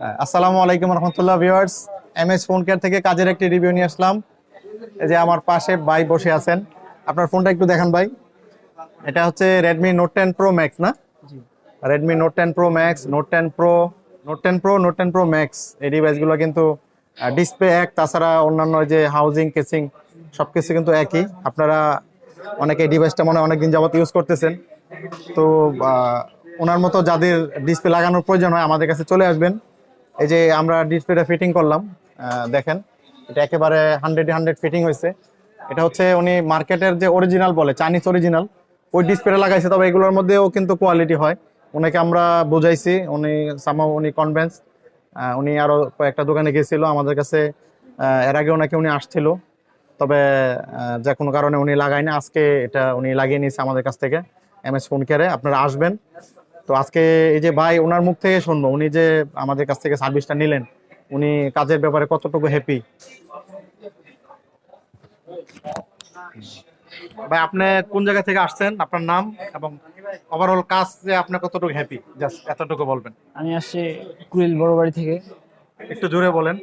হ্যাঁ, আসসালামু আলাইকুম রহমতুল্লাহ viewers. M S phone care থেকে কাজের একটি রিভিউ নিয়ে আসলাম। এই যে আমার পাশে ভাই বসে আছেন। আপনার ফোনটা একটু দেখান ভাই। এটা হচ্ছে Redmi Note ten Pro Max না? Redmi Note ten Pro Max Note ten Pro Note ten Pro Note ten Pro Max এই ডিভাইসগুলো কিন্তু ডিসপ্লে এক তাছাড়া অন্যান্য যে হাউজিং কেসিং সব কিছু কিন্তু একই। আপনারা অনেকে ডিভাইসটা মনে হয় অনেকদিন যাবত ইউজ করতেছেন। তো ওনার মতো যাদের ডিসপ্লে লাগানোর প্রয়োজন হয় আমাদের কাছে চলে আসবেন। এই যে আমরা ডিসপ্লেটা ফিটিং করলাম দেখেন, এটা একেবারে হান্ড্রেড হান্ড্রেড ফিটিং হয়েছে। এটা হচ্ছে উনি মার্কেটের যে অরিজিনাল বলে চাইনিজ অরিজিনাল ওই ডিসপ্লেটা লাগাইছে, তবে এগুলোর মধ্যেও কিন্তু কোয়ালিটি হয়। ওনাকে আমরা বুঝাইছি, উনি সামাও উনি কনভেন্স উনি আরও কয়েকটা দোকানে গেছিল আমাদের কাছে এর আগে ওনাকে উনি আসছিল। তবে যে কোনো কারণে উনি লাগায়নি, আজকে এটা উনি লাগিয়ে নিয়েছে আমাদের কাছ থেকে এম এস ফোন কেয়ারে আপনারা আসবেন তো আজকে এই যে ভাই ওনার মুখ থেকে শুনব উনি যে আমাদের কাছ থেকে সার্ভিসটা নিলেন উনি কাজের ব্যাপারে কতটুকু হ্যাপি ভাই আপনি কোন জায়গা থেকে আসছেন? আপনার নাম এবং ওভারঅল কাজ যে আপনি কতটুকু হ্যাপি জাস্ট এতটুকু বলবেন। আমি আসছি কুড়িল বড়বাড়ি থেকে। একটু জোরে বলেন।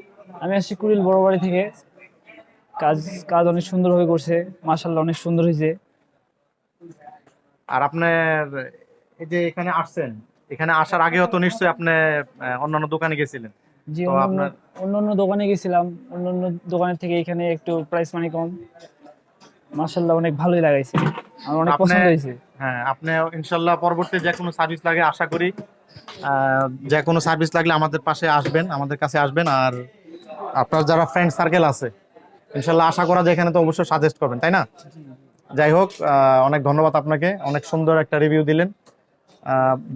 আমি আসছি কুড়িল বড়বাড়ি থেকে। কাজ কাজ অনেক সুন্দরভাবে করছে। মার্শাল্লাহ অনেক সুন্দর হয়েছে। আর আপনার এই যে এখানে আসছেন এখানে আসার আগে তো নিশ্চয়ই আপনি অন্যান্য দোকানে গেছিলেন। তো অন্যান্য দোকানে গেছিলাম অন্যান্য দোকানের থেকে এখানে একটু প্রাইস মানি কম। মার্শাল্লাহ অনেক ভালোই লাগাইছে। আমার অনেক পছন্দ হয়েছে। হ্যাঁ আপনি ইনশাল্লাহ পরবর্তী যে কোনো সার্ভিস লাগে আশা করি যে কোনো সার্ভিস লাগলে আমাদের পাশে আসবেন আমাদের কাছে আসবেন। আর আপনার যারা ফ্রেন্ড সার্কেল আছে ইনশাল্লাহ আশা করা যায় এখানে তো অবশ্যই সাজেস্ট করবেন তাই না? যাই হোক অনেক ধন্যবাদ আপনাকে অনেক সুন্দর একটা রিভিউ দিলেন।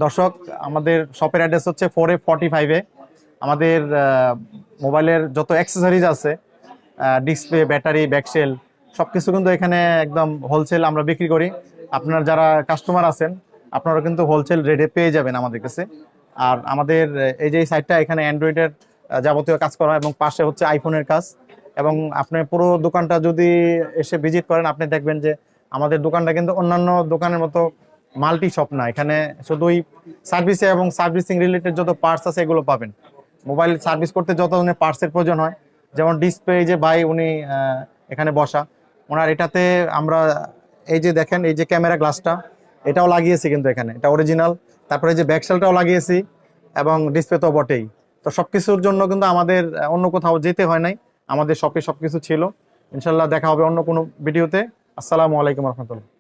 দর্শক, আমাদের শপের অ্যাড্রেস হচ্ছে ফোর এ ফর্টি ফাইভে আমাদের মোবাইলের যত অ্যাক্সেসরিজ আছে ডিসপ্লে ব্যাটারি ব্যাকসেল সব কিছু কিন্তু এখানে একদম হোলসেল আমরা বিক্রি করি। আপনার যারা কাস্টমার আছেন, আপনারা কিন্তু হোলসেল রেটে পেয়ে যাবেন আমাদের কাছে। আর আমাদের এই যে সাইটটা এখানে অ্যান্ড্রয়েডের যাবতীয় কাজ করা এবং পাশে হচ্ছে আইফোনের কাজ। এবং আপনি পুরো দোকানটা যদি এসে ভিজিট করেন, আপনি দেখবেন যে আমাদের দোকানটা কিন্তু অন্যান্য দোকানের মতো মাল্টি শপ না, এখানে শুধুই সার্ভিসে এবং সার্ভিসিং রিলেটেড যত পার্টস আছে এগুলো পাবেন। মোবাইল সার্ভিস করতে যত ধরনের পার্টসের প্রয়োজন হয়, যেমন ডিসপ্লে যে ভাই উনি এখানে বসা, ওনার এটাতে আমরা এই যে দেখেন, এই যে ক্যামেরা গ্লাসটা এটাও লাগিয়েছি কিন্তু এখানে, এটা অরিজিনাল তারপরে এই যে ব্যাকসেলটাও লাগিয়েছি, এবং ডিসপ্লে তো বটেই। তো সব কিছুর জন্য কিন্তু আমাদের অন্য কোথাও যেতে হয় নাই, আমাদের শপে সব কিছু ছিল। ইনশাল্লাহ দেখা হবে অন্য কোনো ভিডিওতে। আসসালামু আলাইকুম রহমতুল্লাহ।